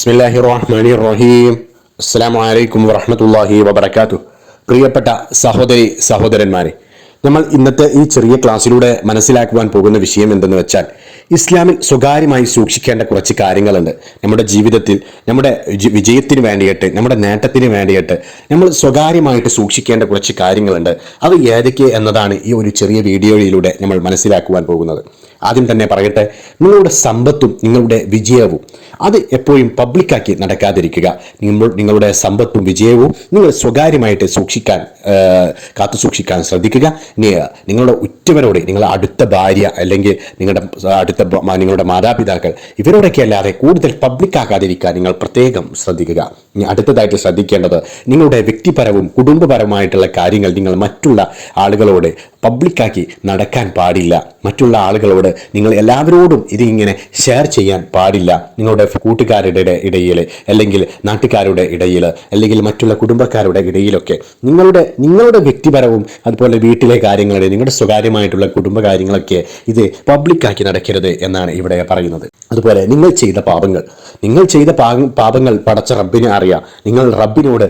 ബിസ്മില്ലാഹി റഹ്മാനി റഹീം അസ്സാം വലൈക്കും വറഹമത്തല്ലാഹി വബർക്കാത്തു പ്രിയപ്പെട്ട സഹോദരി സഹോദരന്മാരെ നമ്മൾ ഇന്നത്തെ ഈ ചെറിയ ക്ലാസ്സിലൂടെ മനസ്സിലാക്കുവാൻ പോകുന്ന വിഷയം എന്തെന്ന് വെച്ചാൽ ഇസ്ലാമിൽ സ്വകാര്യമായി സൂക്ഷിക്കേണ്ട കുറച്ച് കാര്യങ്ങളുണ്ട്. നമ്മുടെ ജീവിതത്തിൽ നമ്മുടെ വിജയത്തിന് വേണ്ടിയിട്ട് നമ്മുടെ നേട്ടത്തിന് വേണ്ടിയിട്ട് നമ്മൾ സ്വകാര്യമായിട്ട് സൂക്ഷിക്കേണ്ട കുറച്ച് കാര്യങ്ങളുണ്ട്. അത് ഏതൊക്കെ എന്നതാണ് ഈ ഒരു ചെറിയ വീഡിയോയിലൂടെ നമ്മൾ മനസ്സിലാക്കുവാൻ പോകുന്നത്. ആദ്യം തന്നെ പറയട്ടെ നിങ്ങളുടെ സമ്പത്തും നിങ്ങളുടെ വിജയവും അത് എപ്പോഴും പബ്ലിക്കാക്കി നടക്കാതിരിക്കുക. നിങ്ങൾ നിങ്ങളുടെ സമ്പത്തും വിജയവും നിങ്ങൾ സ്വകാര്യമായിട്ട് സൂക്ഷിക്കാൻ കാത്തു സൂക്ഷിക്കാൻ ശ്രദ്ധിക്കുക. ഇനി നിങ്ങളുടെ ഉറ്റവരോട് നിങ്ങളുടെ അടുത്ത ഭാര്യ അല്ലെങ്കിൽ നിങ്ങളുടെ അടുത്ത നിങ്ങളുടെ മാതാപിതാക്കൾ ഇവരോടൊക്കെ അല്ലാതെ കൂടുതൽ പബ്ലിക്കാക്കാതിരിക്കാൻ നിങ്ങൾ പ്രത്യേകം ശ്രദ്ധിക്കുക. അടുത്തതായിട്ട് ശ്രദ്ധിക്കേണ്ടത് നിങ്ങളുടെ വ്യക്തിപരവും കുടുംബപരമായിട്ടുള്ള കാര്യങ്ങൾ നിങ്ങൾ മറ്റുള്ള ആളുകളോട് പബ്ലിക്കാക്കി നടക്കാൻ പാടില്ല. മറ്റുള്ള ആളുകളോട് നിങ്ങൾ എല്ലാവരോടും ഇതിങ്ങനെ ഷെയർ ചെയ്യാൻ പാടില്ല. നിങ്ങളുടെ കൂട്ടുകാരുടെ ഇടയിൽ അല്ലെങ്കിൽ നാട്ടുകാരുടെ ഇടയിൽ അല്ലെങ്കിൽ മറ്റുള്ള കുടുംബക്കാരുടെ ഇടയിലൊക്കെ നിങ്ങളുടെ നിങ്ങളുടെ വ്യക്തിപരവും അതുപോലെ വീട്ടിലെ കാര്യങ്ങളുടെ നിങ്ങളുടെ സ്വകാര്യമായിട്ടുള്ള കുടുംബകാര്യങ്ങളൊക്കെ ഇത് പബ്ലിക്കാക്കി നടക്കരുത് എന്നാണ് ഇവിടെ പറയുന്നത്. അതുപോലെ നിങ്ങൾ ചെയ്ത പാപങ്ങൾ നിങ്ങൾ ചെയ്ത പാപങ്ങൾ പടച്ച റബ്ബിനെ അറിയാം. നിങ്ങൾ റബ്ബിനോട്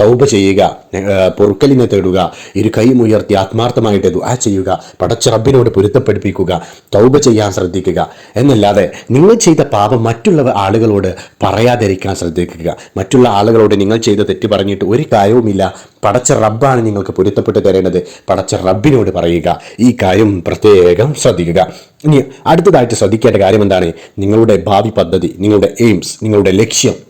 തൗബ ചെയ്യുക പൊറുക്കലിനെ തേടുക ഇരു കൈ ഉയർത്തി ആത്മാർത്ഥമായിട്ട് ദുആ ചെയ്യുക പടച്ച റബ്ബിനോട് പൊരുത്തപ്പെടുപ്പിക്കുക തൗബ ചെയ്യാൻ ശ്രദ്ധിക്കുക. എന്നല്ലാതെ നിങ്ങൾ ചെയ്ത പാപം മറ്റുള്ള ആളുകളോട് പറയാതിരിക്കാൻ ശ്രദ്ധിക്കുക. മറ്റുള്ള ആളുകളോട് നിങ്ങൾ ചെയ്ത തെറ്റ് പറഞ്ഞിട്ട് ഒരു കാര്യവുമില്ല. പടച്ച റബ്ബാണ് നിങ്ങൾക്ക് പൊരുത്തപ്പെട്ട് തരേണ്ടത്. പടച്ച റബ്ബിനോട് പറയുക. ഈ കാര്യം പ്രത്യേകം ശ്രദ്ധിക്കുക. ഇനി അടുത്തതായിട്ട് ശ്രദ്ധിക്കേണ്ട കാര്യം എന്താണ്? നിങ്ങളുടെ ഭാവി പദ്ധതി നിങ്ങളുടെ എയിംസ് നിങ്ങളുടെ ലക്ഷ്യം.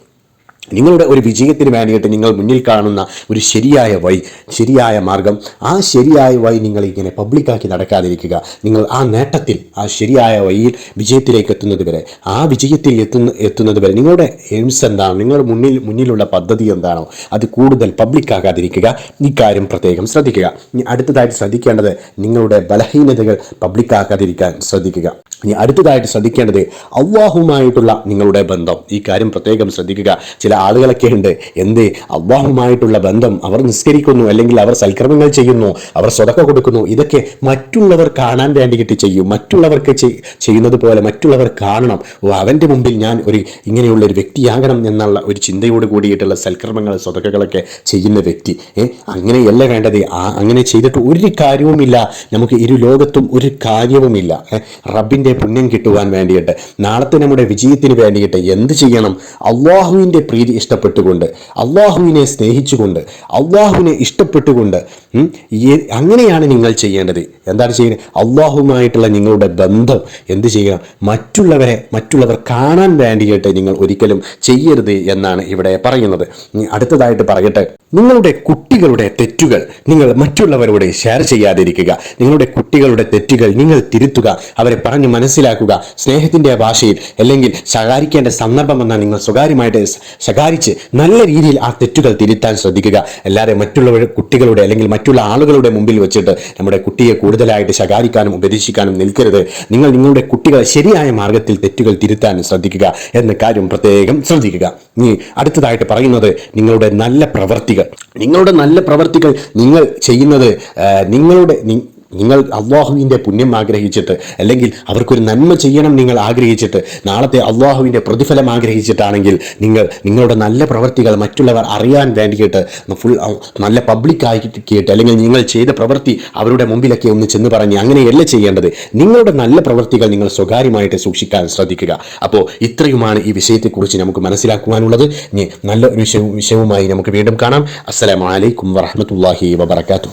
നിങ്ങളുടെ ഒരു വിജയത്തിന് വേണ്ടിയിട്ട് നിങ്ങൾ മുന്നിൽ കാണുന്ന ഒരു ശരിയായ വഴി ശരിയായ മാർഗം ആ ശരിയായ വഴി നിങ്ങൾ ഇങ്ങനെ പബ്ലിക്കാക്കി നടക്കാതിരിക്കുക. നിങ്ങൾ ആ നേട്ടത്തിൽ ആ ശരിയായ വഴിയിൽ വിജയത്തിലേക്ക് എത്തുന്നത് വരെ ആ വിജയത്തിൽ എത്തുന്ന എത്തുന്നത് വരെ നിങ്ങളുടെ എയിംസ് എന്താണ്? നിങ്ങളുടെ മുന്നിൽ മുന്നിലുള്ള പദ്ധതി എന്താണോ അത് കൂടുതൽ പബ്ലിക്കാകാതിരിക്കുക. ഇക്കാര്യം പ്രത്യേകം ശ്രദ്ധിക്കുക. ഇനി അടുത്തതായിട്ട് ശ്രദ്ധിക്കേണ്ടത് നിങ്ങളുടെ ബലഹീനതകൾ പബ്ലിക്കാക്കാതിരിക്കാൻ ശ്രദ്ധിക്കുക. ഇനി അടുത്തതായിട്ട് ശ്രദ്ധിക്കേണ്ടത് അള്ളാഹുമായിട്ടുള്ള നിങ്ങളുടെ ബന്ധം. ഈ കാര്യം പ്രത്യേകം ശ്രദ്ധിക്കുക. ചില ആളുകളൊക്കെ ഉണ്ട് എന്ത്? അള്ളാഹുമായിട്ടുള്ള ബന്ധം അവർ നിസ്കരിക്കുന്നു അല്ലെങ്കിൽ അവർ സൽക്രമങ്ങൾ ചെയ്യുന്നു അവർ സ്വതക്ക കൊടുക്കുന്നു. ഇതൊക്കെ മറ്റുള്ളവർ കാണാൻ വേണ്ടിയിട്ട് ചെയ്യും. മറ്റുള്ളവർക്ക് ചെയ്- ചെയ്യുന്നത് പോലെ മറ്റുള്ളവർ കാണണം. ഓ അവന്റെ മുമ്പിൽ ഞാൻ ഒരു ഇങ്ങനെയുള്ള ഒരു വ്യക്തിയാകണം എന്നുള്ള ഒരു ചിന്തയോട് കൂടിയിട്ടുള്ള സൽക്രമങ്ങൾ സ്വതക്കകളൊക്കെ ചെയ്യുന്ന വ്യക്തി. അങ്ങനെയല്ല വേണ്ടത്. അങ്ങനെ ചെയ്തിട്ട് ഒരു കാര്യവുമില്ല. നമുക്ക് ഇരു ലോകത്തും ഒരു കാര്യവുമില്ല. റബ്ബിന്റെ പുണ്യം കിട്ടുവാൻ വേണ്ടിയിട്ട് നാളത്തെ നമ്മുടെ വിജയത്തിന് വേണ്ടിയിട്ട് എന്ത് ചെയ്യണം? അള്ളാഹുവിന്റെ പ്രീതി ഇഷ്ടപ്പെട്ടുകൊണ്ട് അള്ളാഹുവിനെ സ്നേഹിച്ചുകൊണ്ട് അള്ളാഹുവിനെ ഇഷ്ടപ്പെട്ടുകൊണ്ട് അങ്ങനെയാണ് നിങ്ങൾ ചെയ്യേണ്ടത്. എന്താണ് ചെയ്യുന്നത്? അള്ളാഹുമായിട്ടുള്ള നിങ്ങളുടെ ബന്ധം എന്ത് ചെയ്യണം മറ്റുള്ളവരെ മറ്റുള്ളവർ കാണാൻ വേണ്ടിയിട്ട് നിങ്ങൾ ഒരിക്കലും ചെയ്യരുത് എന്നാണ് ഇവിടെ പറയുന്നത്. അടുത്തതായിട്ട് പറയട്ടെ. നിങ്ങളുടെ കുട്ടികളുടെ തെറ്റുകൾ നിങ്ങൾ മറ്റുള്ളവരോട് ഷെയർ ചെയ്യാതിരിക്കുക. നിങ്ങളുടെ കുട്ടികളുടെ തെറ്റുകൾ നിങ്ങൾ തിരുത്തുക. അവരെ പറഞ്ഞ് മനസ്സിലാക്കുക. സ്നേഹത്തിന്റെ ഭാഷയിൽ അല്ലെങ്കിൽ ശകാരിക്കേണ്ട സന്ദർഭം വന്നാൽ നിങ്ങൾ സ്വകാര്യമായിട്ട് ശകാരിച്ച് നല്ല രീതിയിൽ ആ തെറ്റുകൾ തിരുത്താൻ ശ്രദ്ധിക്കുക. അല്ലാതെ മറ്റുള്ളവർ കുട്ടികളുടെ അല്ലെങ്കിൽ മറ്റുള്ള ആളുകളുടെ മുമ്പിൽ വെച്ചിട്ട് നമ്മുടെ കുട്ടിയെ കൂടുതലായിട്ട് ശകാരിക്കാനും ഉപദേശിക്കാനും നിൽക്കരുത്. നിങ്ങൾ നിങ്ങളുടെ കുട്ടികളെ ശരിയായ മാർഗത്തിൽ തെറ്റുകൾ തിരുത്താൻ ശ്രദ്ധിക്കുക എന്ന കാര്യം പ്രത്യേകം ശ്രദ്ധിക്കുക. ഇനി അടുത്തതായിട്ട് പറയുന്നത് നിങ്ങളുടെ നല്ല പ്രവർത്തികൾ. നിങ്ങളുടെ നല്ല പ്രവർത്തികൾ നിങ്ങൾ ചെയ്യുന്നത് നിങ്ങളുടെ നിങ്ങൾ അള്ളാഹുവിന്റെ പുണ്യം ആഗ്രഹിച്ചിട്ട് അല്ലെങ്കിൽ അവർക്കൊരു നന്മ ചെയ്യണം നിങ്ങൾ ആഗ്രഹിച്ചിട്ട് നാളത്തെ അള്ളാഹുവിന്റെ പ്രതിഫലം ആഗ്രഹിച്ചിട്ടാണെങ്കിൽ നിങ്ങൾ നിങ്ങളുടെ നല്ല പ്രവൃത്തികൾ മറ്റുള്ളവർ അറിയാൻ വേണ്ടിയിട്ട് ഫുൾ നല്ല പബ്ലിക് ആക്കിയിട്ട് അല്ലെങ്കിൽ നിങ്ങൾ ചെയ്ത പ്രവൃത്തി അവരുടെ മുമ്പിലൊക്കെ ഒന്ന് ചെന്ന് പറഞ്ഞ് അങ്ങനെയല്ല ചെയ്യേണ്ടത്. നിങ്ങളുടെ നല്ല പ്രവൃത്തികൾ നിങ്ങൾ സ്വകാര്യമായിട്ട് സൂക്ഷിക്കാൻ ശ്രദ്ധിക്കുക. അപ്പോൾ ഇത്രയുമാണ് ഈ വിഷയത്തെക്കുറിച്ച് നമുക്ക് മനസ്സിലാക്കുവാനുള്ളത്. ഇനി നല്ല ഒരു വിഷയവും വിഷയവുമായി നമുക്ക് വീണ്ടും കാണാം. അസ്സലാമലൈക്കും വറഹമത്തല്ലാഹി വബർക്കാത്തു